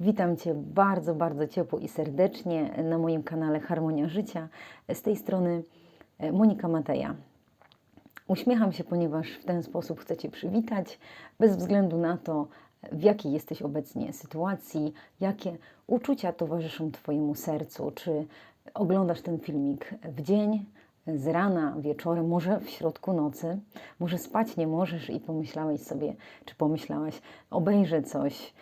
Witam Cię bardzo, bardzo ciepło i serdecznie na moim kanale Harmonia Życia. Z tej strony e, Monika Mateja. Uśmiecham się, ponieważ w ten sposób chcę Cię przywitać, bez względu na to, w jakiej jesteś obecnie sytuacji, jakie uczucia towarzyszą Twojemu sercu, czy oglądasz ten filmik w dzień, z rana, wieczorem, może w środku nocy, może spać nie możesz i pomyślałeś sobie, czy pomyślałaś, obejrzę coś,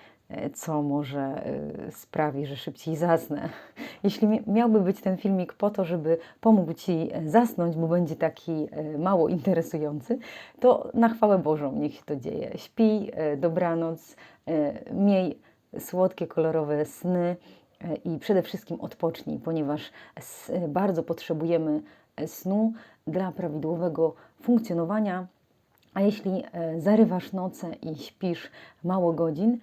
co może e, sprawi, że szybciej zasnę. Jeśli mi- miałby być ten filmik po to, żeby pomógł Ci e, zasnąć, bo będzie taki e, mało interesujący, to na chwałę Bożą niech się to dzieje. Śpij, e, dobranoc, e, miej słodkie, kolorowe sny e, i przede wszystkim odpocznij, ponieważ bardzo potrzebujemy e, snu dla prawidłowego funkcjonowania a jeśli e, zarywasz noce i śpisz mało godzin, e,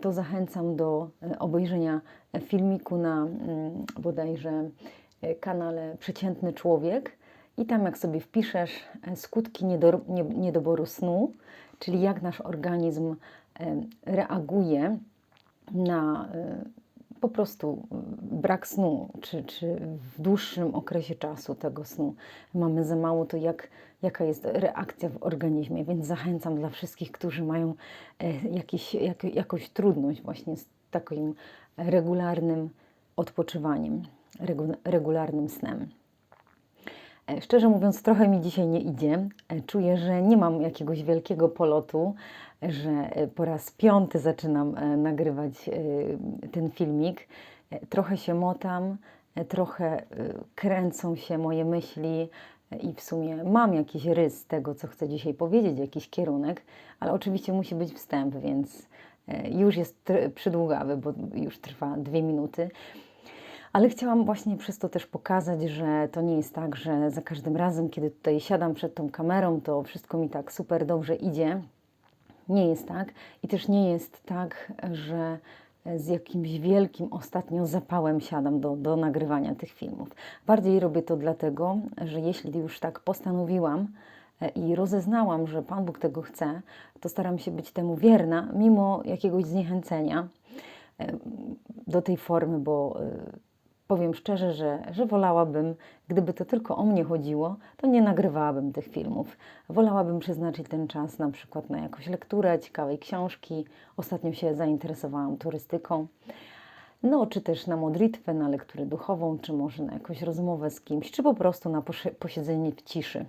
to zachęcam do e, obejrzenia e, filmiku na mm, bodajże e, kanale Przeciętny Człowiek. I tam, jak sobie wpiszesz e, skutki niedor- nie- niedoboru snu, czyli jak nasz organizm e, reaguje na e, po prostu e, brak snu, czy, czy w dłuższym okresie czasu tego snu mamy za mało, to jak, jaka jest reakcja w organizmie. Więc zachęcam dla wszystkich, którzy mają e, jakiś, jak, jakąś trudność właśnie z takim regularnym odpoczywaniem, regu, regularnym snem. E, Szczerze mówiąc, trochę mi dzisiaj nie idzie. E, Czuję, że nie mam jakiegoś wielkiego polotu, że e, po raz piąty zaczynam nagrywać ten filmik. Trochę się motam, trochę kręcą się moje myśli i w sumie mam jakiś rys tego, co chcę dzisiaj powiedzieć, jakiś kierunek, ale oczywiście musi być wstęp, więc już jest przydługawy, bo już trwa dwie minuty. Ale chciałam właśnie przez to też pokazać, że to nie jest tak, że za każdym razem, kiedy tutaj siadam przed tą kamerą, to wszystko mi tak super dobrze idzie. Nie jest tak. I też nie jest tak, że z jakimś wielkim ostatnio zapałem siadam do, do nagrywania tych filmów. Bardziej robię to dlatego, że jeśli już tak postanowiłam e, i rozeznałam, że Pan Bóg tego chce, to staram się być temu wierna, mimo jakiegoś zniechęcenia e, do tej formy, bo e, powiem szczerze, że, że wolałabym, gdyby to tylko o mnie chodziło, to nie nagrywałabym tych filmów. Wolałabym przeznaczyć ten czas na przykład na jakąś lekturę ciekawej książki. Ostatnio się zainteresowałam turystyką. No, czy też na modlitwę, na lekturę duchową, czy może na jakąś rozmowę z kimś, czy po prostu na posie- posiedzenie w ciszy.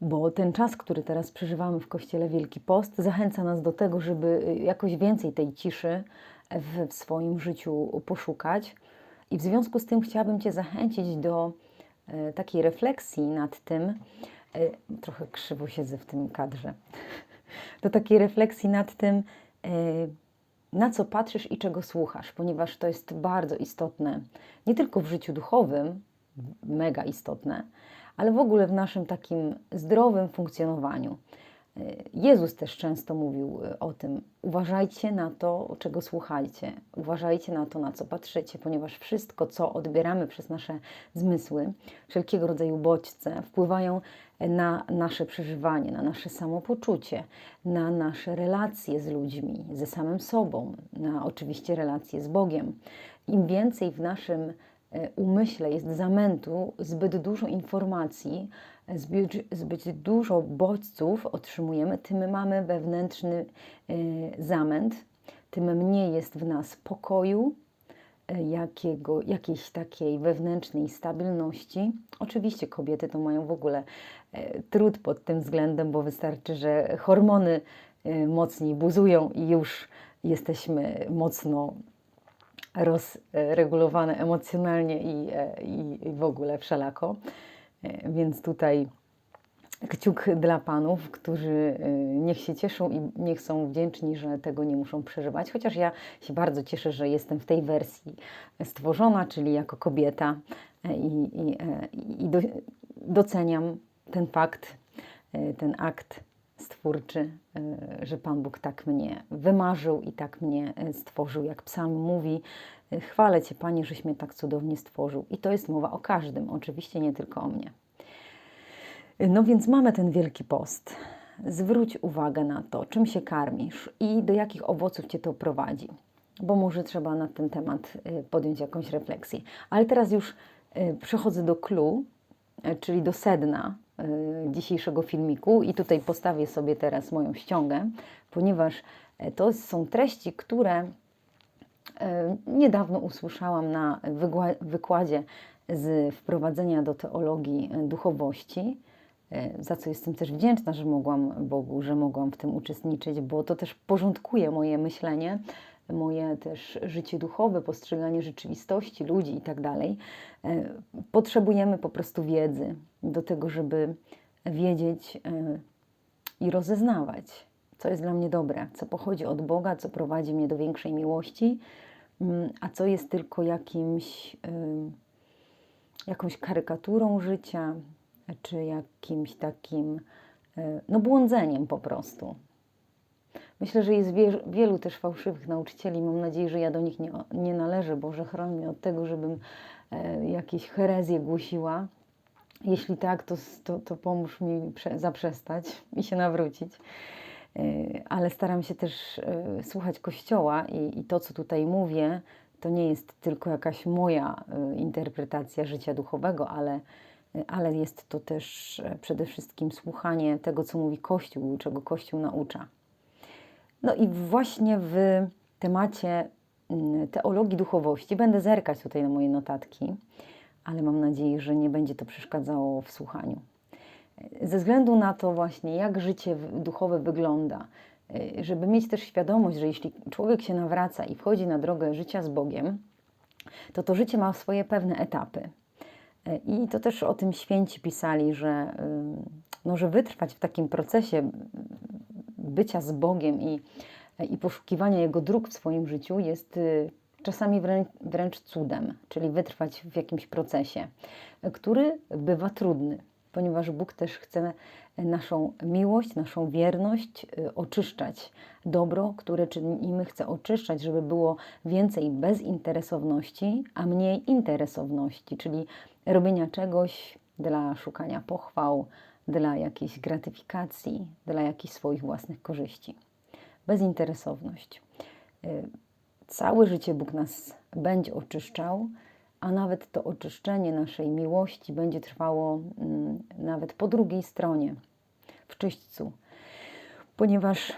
Bo ten czas, który teraz przeżywamy w Kościele Wielki Post, zachęca nas do tego, żeby y, jakoś więcej tej ciszy w swoim życiu poszukać. I w związku z tym chciałabym Cię zachęcić do e, takiej refleksji nad tym, e, trochę krzywo siedzę w tym kadrze, do takiej refleksji nad tym, e, na co patrzysz i czego słuchasz, ponieważ to jest bardzo istotne, nie tylko w życiu duchowym, mega istotne, ale w ogóle w naszym takim zdrowym funkcjonowaniu. Jezus też często mówił y, o tym. Uważajcie na to, czego słuchajcie, uważajcie na to, na co patrzycie, ponieważ wszystko, co odbieramy przez nasze zmysły, wszelkiego rodzaju bodźce, wpływają na nasze przeżywanie, na nasze samopoczucie, na nasze relacje z ludźmi, ze samym sobą, na oczywiście relacje z Bogiem. Im więcej w naszym e, umyśle jest zamętu, zbyt dużo informacji, zbyt, zbyt dużo bodźców otrzymujemy, tym mamy wewnętrzny e, zamęt, tym mniej jest w nas pokoju, e, jakiego, jakiejś takiej wewnętrznej stabilności. Oczywiście kobiety to mają w ogóle e, trud pod tym względem, bo wystarczy, że hormony e, mocniej buzują i już jesteśmy mocno rozregulowane emocjonalnie i, e, i, i w ogóle wszelako. E, Więc tutaj kciuk dla panów, którzy e, niech się cieszą i niech są wdzięczni, że tego nie muszą przeżywać. Chociaż ja się bardzo cieszę, że jestem w tej wersji stworzona, czyli jako kobieta i, i, i do, doceniam ten fakt, ten akt stwórczy, e, że Pan Bóg tak mnie wymarzył i tak mnie e, stworzył. Jak psalm mówi, e, chwalę Cię Panie, żeś mnie tak cudownie stworzył. I to jest mowa o każdym, oczywiście nie tylko o mnie. No więc mamy ten wielki post. Zwróć uwagę na to, czym się karmisz i do jakich owoców Cię to prowadzi. bo może trzeba na ten temat podjąć jakąś refleksję. Ale teraz już przechodzę do clue, czyli do sedna dzisiejszego filmiku i tutaj postawię sobie teraz moją ściągę, ponieważ y, to są treści, które y, niedawno usłyszałam na wykładzie z wprowadzenia do teologii y, duchowości, y, za co jestem też wdzięczna, że mogłam Bogu, że mogłam w tym uczestniczyć, bo to też porządkuje moje myślenie, moje też życie duchowe, postrzeganie rzeczywistości, ludzi i tak. Y, Potrzebujemy po prostu wiedzy do tego, żeby wiedzieć y, i rozeznawać, co jest dla mnie dobre, co pochodzi od Boga, co prowadzi mnie do większej miłości, mm, a co jest tylko jakimś, ym, jakąś karykaturą życia, czy jakimś takim no, błądzeniem po prostu. Myślę, że jest wie, wielu też fałszywych nauczycieli. Mam nadzieję, że ja do nich nie, nie należę. Boże, chroń mnie od tego, żebym e, jakieś herezje głosiła. Jeśli tak, to, to, to pomóż mi prze, zaprzestać i się nawrócić. E, ale staram się też e, słuchać Kościoła i, i to, co tutaj mówię, to nie jest tylko jakaś moja e, interpretacja życia duchowego, ale, e, ale jest to też e, przede wszystkim słuchanie tego, co mówi Kościół, czego Kościół naucza. No i właśnie w temacie mm, teologii duchowości będę zerkać tutaj na moje notatki, ale mam nadzieję, że nie będzie to przeszkadzało w słuchaniu. Ze względu na to właśnie, jak życie duchowe wygląda, y, żeby mieć też świadomość, że jeśli człowiek się nawraca i wchodzi na drogę życia z Bogiem, to to życie ma swoje pewne etapy. Y, I to też o tym święci pisali, że, no, że wytrwać w takim procesie bycia z Bogiem i, i poszukiwania Jego dróg w swoim życiu jest y, czasami wręcz, wręcz cudem, czyli wytrwać w jakimś procesie, y, który bywa trudny, ponieważ Bóg też chce naszą miłość, naszą wierność y, oczyszczać. Dobro, które czynimy, chce oczyszczać, żeby było więcej bezinteresowności, a mniej interesowności, czyli robienia czegoś dla szukania pochwał, dla jakiejś gratyfikacji, dla jakichś swoich własnych korzyści. Bezinteresowność. Y, Całe życie Bóg nas będzie oczyszczał, a nawet to oczyszczenie naszej miłości będzie trwało mm, nawet po drugiej stronie, w czyśćcu, ponieważ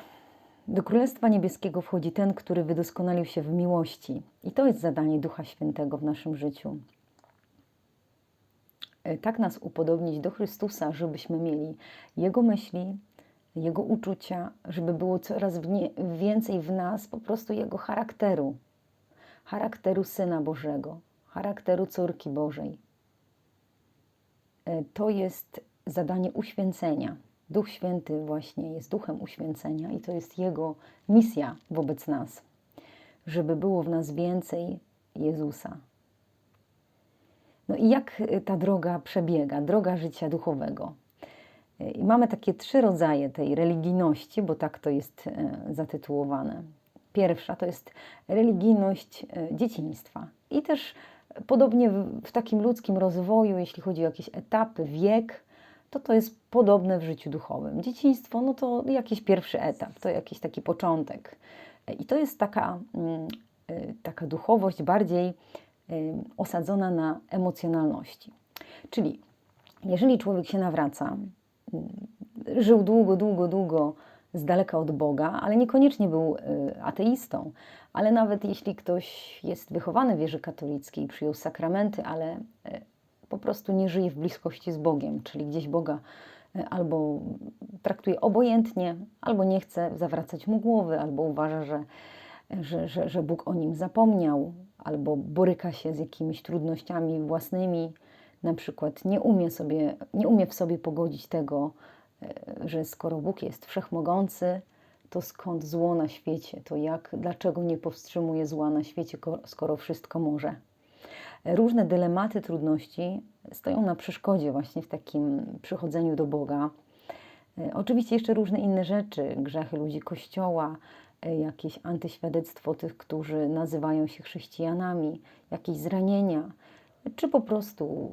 do Królestwa Niebieskiego wchodzi ten, który wydoskonalił się w miłości. I to jest zadanie Ducha Świętego w naszym życiu tak nas upodobnić do Chrystusa, żebyśmy mieli Jego myśli, Jego uczucia, żeby było coraz więcej w nas po prostu Jego charakteru, charakteru Syna Bożego, charakteru córki Bożej. E, To jest zadanie uświęcenia. Duch Święty właśnie jest duchem uświęcenia i to jest Jego misja wobec nas, żeby było w nas więcej Jezusa, no i jak y, ta droga przebiega, droga życia duchowego? Y, I mamy takie trzy rodzaje tej religijności, bo tak to jest e, zatytułowane. Pierwsza to jest religijność dzieciństwa i też podobnie w, takim ludzkim rozwoju, jeśli chodzi o jakieś etapy, wiek, to to jest podobne w życiu duchowym. Dzieciństwo, no to jakiś pierwszy etap, to jakiś taki początek. I to jest taka, mm, y, taka duchowość bardziej y, osadzona na emocjonalności. Czyli jeżeli człowiek się nawraca, mm, żył długo, długo, długo z daleka od Boga, ale niekoniecznie był y, ateistą, ale nawet jeśli ktoś jest wychowany w wierze katolickiej, przyjął sakramenty, ale y, po prostu nie żyje w bliskości z Bogiem, czyli gdzieś Boga y, albo traktuje obojętnie, albo nie chce zawracać mu głowy, albo uważa, że, że, że, że Bóg o nim zapomniał, albo boryka się z jakimiś trudnościami własnymi, na przykład nie umie, sobie, nie umie w sobie pogodzić tego, e, że skoro Bóg jest wszechmogący, to skąd zło na świecie? To jak, dlaczego nie powstrzymuje zła na świecie, ko- skoro wszystko może? Różne dylematy, trudności stoją na przeszkodzie właśnie w takim przychodzeniu do Boga. E, Oczywiście jeszcze różne inne rzeczy, grzechy ludzi Kościoła, e, jakieś antyświadectwo tych, którzy nazywają się chrześcijanami, jakieś zranienia, czy po prostu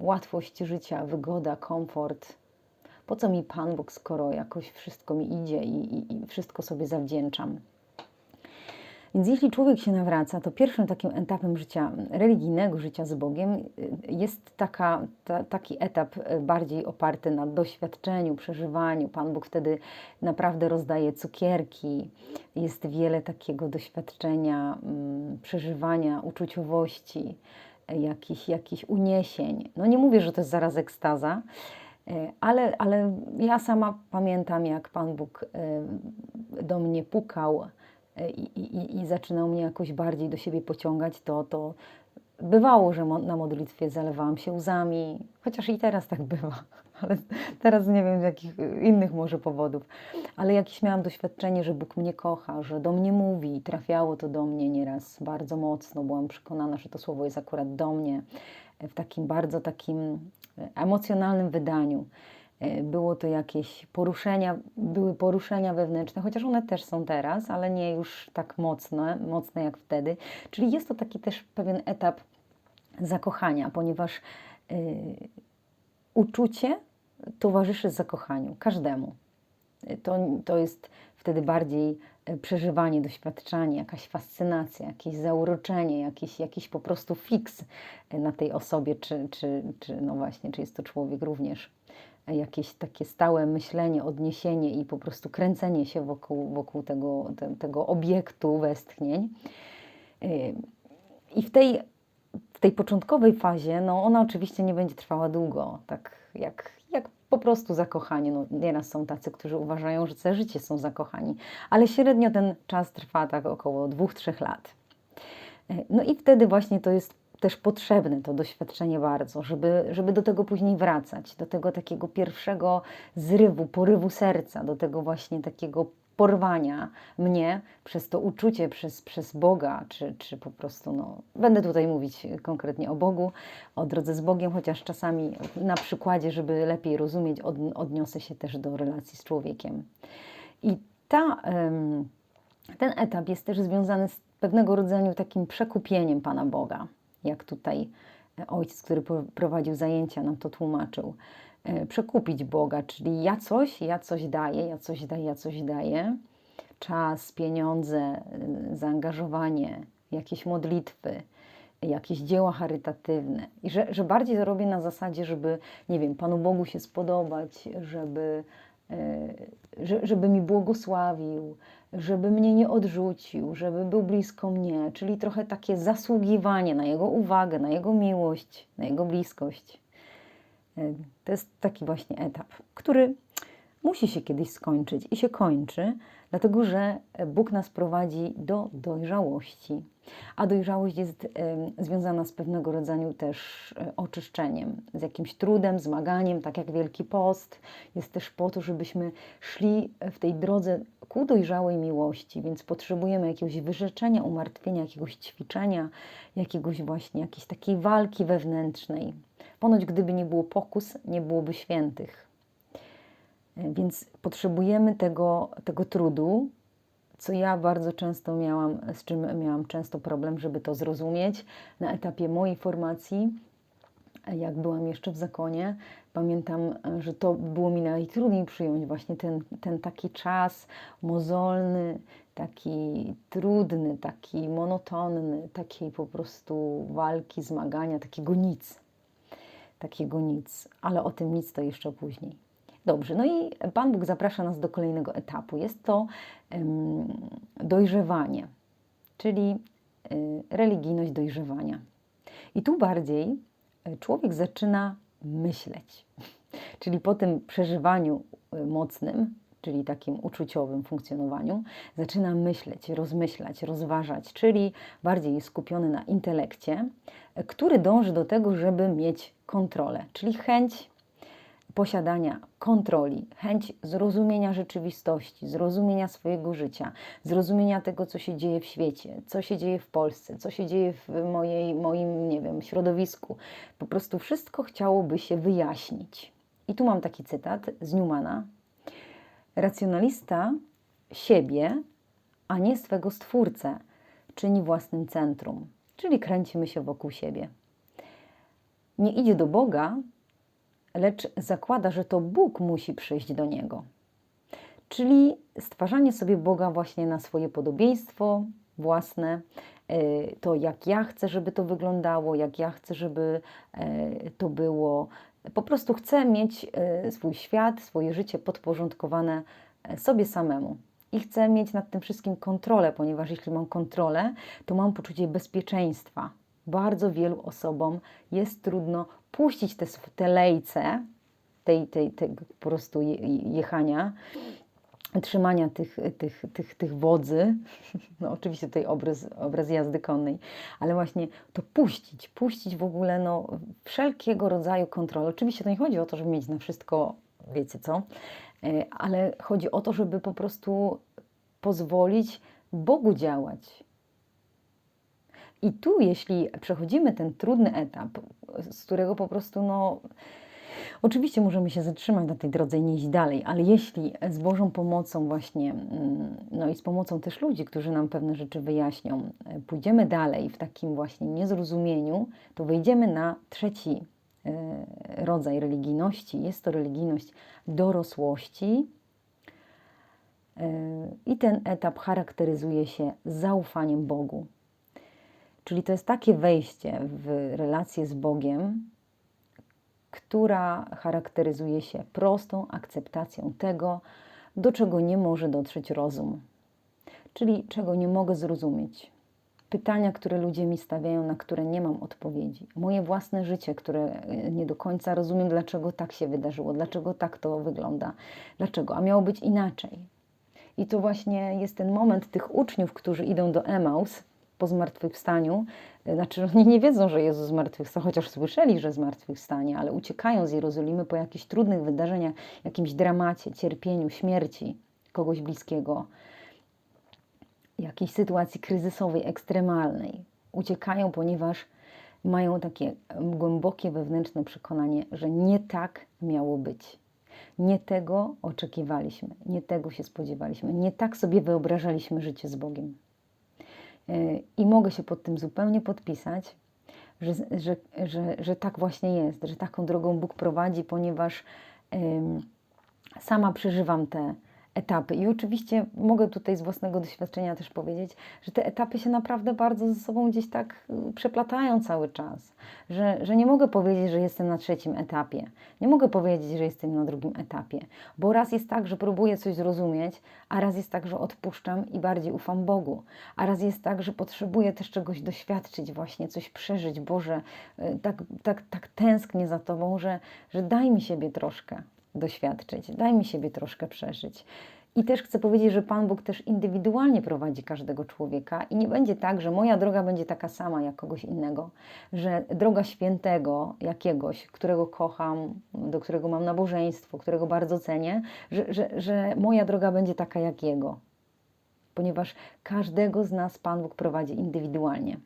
łatwość życia, wygoda, komfort. Po co mi Pan Bóg, skoro jakoś wszystko mi idzie i, i, i wszystko sobie zawdzięczam? Więc jeśli człowiek się nawraca, to pierwszym takim etapem życia religijnego, życia z Bogiem y, jest taka, ta, taki etap y, bardziej oparty na doświadczeniu, przeżywaniu. Pan Bóg wtedy naprawdę rozdaje cukierki, jest wiele takiego doświadczenia, mm, przeżywania, uczuciowości, y, jakichś, jakichś uniesień. No nie mówię, że to jest zaraz ekstaza, ale, ale ja sama pamiętam, jak Pan Bóg do mnie pukał i, i, i zaczynał mnie jakoś bardziej do siebie pociągać, to, to bywało, że na modlitwie zalewałam się łzami, chociaż i teraz tak bywa, ale teraz nie wiem z jakich innych może powodów. Ale jakieś miałam doświadczenie, że Bóg mnie kocha, że do mnie mówi, trafiało to do mnie nieraz bardzo mocno. Byłam przekonana, że to słowo jest akurat do mnie w takim bardzo takim emocjonalnym wydaniu. E, było to jakieś poruszenia, były poruszenia wewnętrzne, chociaż one też są teraz, ale nie już tak mocne, mocne jak wtedy. Czyli jest to taki też pewien etap zakochania, ponieważ y, uczucie towarzyszy zakochaniu, każdemu. To, to jest wtedy bardziej przeżywanie, doświadczanie, jakaś fascynacja, jakieś zauroczenie, jakiś, jakiś po prostu fiks na tej osobie, czy, czy, czy no właśnie, czy jest to człowiek również jakieś takie stałe myślenie, odniesienie i po prostu kręcenie się wokół, wokół tego, te, tego obiektu westchnień. I w tej, w tej początkowej fazie, no ona oczywiście nie będzie trwała długo, tak jak, jak po prostu zakochani. No, nieraz są tacy, którzy uważają, że całe życie są zakochani, ale średnio ten czas trwa tak około dwóch, trzech lat. No i wtedy właśnie to jest też potrzebne to doświadczenie bardzo, żeby, żeby do tego później wracać, do tego takiego pierwszego zrywu, porywu serca, do tego właśnie takiego porwania mnie przez to uczucie, przez, przez Boga, czy, czy po prostu, no, będę tutaj mówić konkretnie o Bogu, o drodze z Bogiem, chociaż czasami na przykładzie, żeby lepiej rozumieć, od, odniosę się też do relacji z człowiekiem. I ta, ten etap jest też związany z pewnego rodzaju takim przekupieniem Pana Boga jak tutaj e, ojciec, który prowadził zajęcia, nam to tłumaczył. E, przekupić Boga, czyli ja coś, ja coś daję, ja coś daję, ja coś daję. Czas, pieniądze, e, zaangażowanie, jakieś modlitwy, jakieś dzieła charytatywne. I że, że bardziej to robię na zasadzie, żeby, nie wiem, Panu Bogu się spodobać, żeby, żeby mi błogosławił, żeby mnie nie odrzucił, żeby był blisko mnie, czyli trochę takie zasługiwanie na Jego uwagę, na Jego miłość, na Jego bliskość. E, to jest taki właśnie etap, który musi się kiedyś skończyć i się kończy, dlatego że Bóg nas prowadzi do dojrzałości. A dojrzałość jest związana z pewnego rodzaju też e, oczyszczeniem, z jakimś trudem, zmaganiem, tak jak Wielki Post. Jest też po to, żebyśmy szli w tej drodze ku dojrzałej miłości, więc potrzebujemy jakiegoś wyrzeczenia, umartwienia, jakiegoś ćwiczenia, jakiegoś właśnie jakiejś takiej walki wewnętrznej. Ponoć gdyby nie było pokus, nie byłoby świętych. E, więc potrzebujemy tego, tego trudu, co ja bardzo często miałam, z czym miałam często problem, żeby to zrozumieć na etapie mojej formacji, jak byłam jeszcze w zakonie. Pamiętam, że to było mi najtrudniej przyjąć właśnie ten, ten taki czas mozolny, taki trudny, taki monotonny, takiej po prostu walki, zmagania, takiego nic. Takiego nic, ale o tym nic to jeszcze później. Dobrze, no i Pan Bóg zaprasza nas do kolejnego etapu. Jest to dojrzewanie, czyli y, religijność dojrzewania. I tu bardziej y, człowiek zaczyna myśleć. Czyli po tym przeżywaniu y, mocnym, czyli takim uczuciowym funkcjonowaniu, zaczyna myśleć, rozmyślać, rozważać, czyli bardziej skupiony na intelekcie, który dąży do tego, żeby mieć kontrolę, czyli chęć posiadania kontroli, chęć zrozumienia rzeczywistości, zrozumienia swojego życia, zrozumienia tego, co się dzieje w świecie, co się dzieje w Polsce, co się dzieje w mojej, moim, nie wiem, środowisku. Po prostu wszystko chciałoby się wyjaśnić. I tu mam taki cytat z Newmana. Racjonalista siebie, a nie swego stwórcę, czyni własnym centrum, czyli kręcimy się wokół siebie. Nie idzie do Boga, lecz zakłada, że to Bóg musi przyjść do niego. Czyli stwarzanie sobie Boga właśnie na swoje podobieństwo, własne, e, to jak ja chcę, żeby to wyglądało, jak ja chcę, żeby e, to było. Po prostu chcę mieć e, swój świat, swoje życie podporządkowane sobie samemu. I chcę mieć nad tym wszystkim kontrolę, ponieważ jeśli mam kontrolę, to mam poczucie bezpieczeństwa. Bardzo wielu osobom jest trudno puścić te, te lejce, tej, tej, tego po prostu je, jechania, trzymania tych, tych, tych, tych wodzy, no oczywiście tutaj obraz, obraz jazdy konnej, ale właśnie to puścić, puścić w ogóle no, wszelkiego rodzaju kontrolę. Oczywiście to nie chodzi o to, żeby mieć na wszystko, wiecie co, e, ale chodzi o to, żeby po prostu pozwolić Bogu działać. I tu, jeśli przechodzimy ten trudny etap, z którego po prostu, no, oczywiście możemy się zatrzymać na tej drodze i nie iść dalej, ale jeśli z Bożą pomocą, właśnie, mm, no i z pomocą też ludzi, którzy nam pewne rzeczy wyjaśnią, e, pójdziemy dalej w takim właśnie niezrozumieniu, to wejdziemy na trzeci e, rodzaj religijności. Jest to religijność dorosłości. E, I ten etap charakteryzuje się zaufaniem Bogu. Czyli to jest takie wejście w relację z Bogiem, która charakteryzuje się prostą akceptacją tego, do czego nie może dotrzeć rozum, czyli czego nie mogę zrozumieć. Pytania, które ludzie mi stawiają, na które nie mam odpowiedzi. Moje własne życie, które e, nie do końca rozumiem, dlaczego tak się wydarzyło, dlaczego tak to wygląda, dlaczego, a miało być inaczej. I to właśnie jest ten moment tych uczniów, którzy idą do Emaus po zmartwychwstaniu. E, Znaczy, oni nie wiedzą, że Jezus zmartwychwstał, chociaż słyszeli, że zmartwychwstanie, ale uciekają z Jerozolimy po jakichś trudnych wydarzeniach, jakimś dramacie, cierpieniu, śmierci kogoś bliskiego, jakiejś sytuacji kryzysowej, ekstremalnej. Uciekają, ponieważ mają takie głębokie wewnętrzne przekonanie, że nie tak miało być. Nie tego oczekiwaliśmy, nie tego się spodziewaliśmy, nie tak sobie wyobrażaliśmy życie z Bogiem. Yy, I mogę się pod tym zupełnie podpisać, że, że, że, że tak właśnie jest, że taką drogą Bóg prowadzi, ponieważ sama przeżywam te etapy. I oczywiście mogę tutaj z własnego doświadczenia też powiedzieć, że te etapy się naprawdę bardzo ze sobą gdzieś tak y, przeplatają cały czas, że, że nie mogę powiedzieć, że jestem na trzecim etapie, nie mogę powiedzieć, że jestem na drugim etapie, bo raz jest tak, że próbuję coś zrozumieć, a raz jest tak, że odpuszczam i bardziej ufam Bogu, a raz jest tak, że potrzebuję też czegoś doświadczyć, właśnie coś przeżyć. Boże, y, tak, tak, tak tęsknię za Tobą, że, że daj mi siebie troszkę doświadczyć, daj mi siebie troszkę przeżyć. I też chcę powiedzieć, że Pan Bóg też indywidualnie prowadzi każdego człowieka i nie będzie tak, że moja droga będzie taka sama jak kogoś innego, że droga świętego jakiegoś, którego kocham, do którego mam nabożeństwo, którego bardzo cenię, że, że, że moja droga będzie taka jak jego, ponieważ każdego z nas Pan Bóg prowadzi indywidualnie.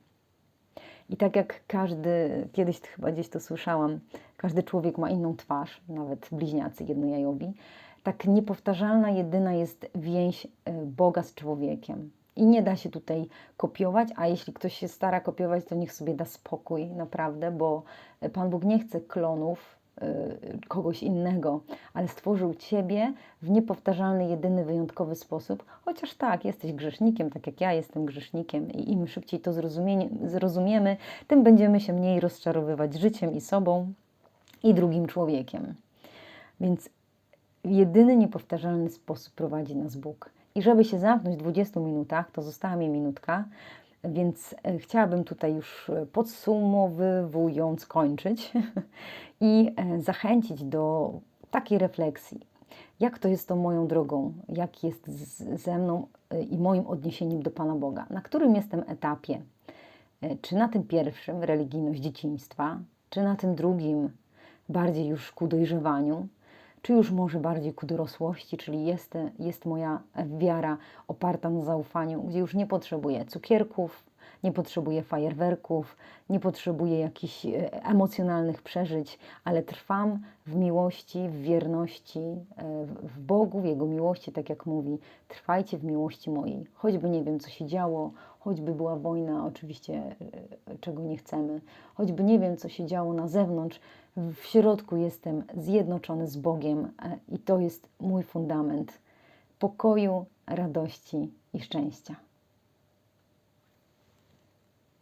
I tak jak każdy, kiedyś chyba gdzieś to słyszałam, każdy człowiek ma inną twarz, nawet bliźniacy jednojajowi, tak niepowtarzalna jedyna jest więź e, Boga z człowiekiem. I nie da się tutaj kopiować, a jeśli ktoś się stara kopiować, to niech sobie da spokój, naprawdę, bo Pan Bóg nie chce klonów y, kogoś innego, ale stworzył Ciebie w niepowtarzalny, jedyny, wyjątkowy sposób. Chociaż tak, jesteś grzesznikiem, tak jak ja jestem grzesznikiem, i im szybciej to zrozumiemy, tym będziemy się mniej rozczarowywać życiem i sobą i drugim człowiekiem. Więc jedyny, niepowtarzalny sposób prowadzi nas Bóg. I żeby się zamknąć w 20 minutach, to została mi minutka, więc e, chciałabym tutaj już e, podsumowując kończyć i e, zachęcić do takiej refleksji. Jak to jest tą moją drogą? Jak jest ze mną i moim odniesieniem do Pana Boga? Na którym jestem etapie? Czy na tym pierwszym, religijność dzieciństwa, czy na tym drugim, bardziej już ku dojrzewaniu, czy już może bardziej ku dorosłości, czyli jest, jest moja wiara oparta na zaufaniu, gdzie już nie potrzebuję cukierków, nie potrzebuję fajerwerków, nie potrzebuję jakichś e, emocjonalnych przeżyć, ale trwam w miłości, w wierności e, w- w Bogu, w Jego miłości, tak jak mówi, trwajcie w miłości mojej. Choćby nie wiem, co się działo, choćby była wojna, oczywiście, e, czego nie chcemy, choćby nie wiem, co się działo na zewnątrz, w środku jestem zjednoczony z Bogiem e, i to jest mój fundament pokoju, radości i szczęścia.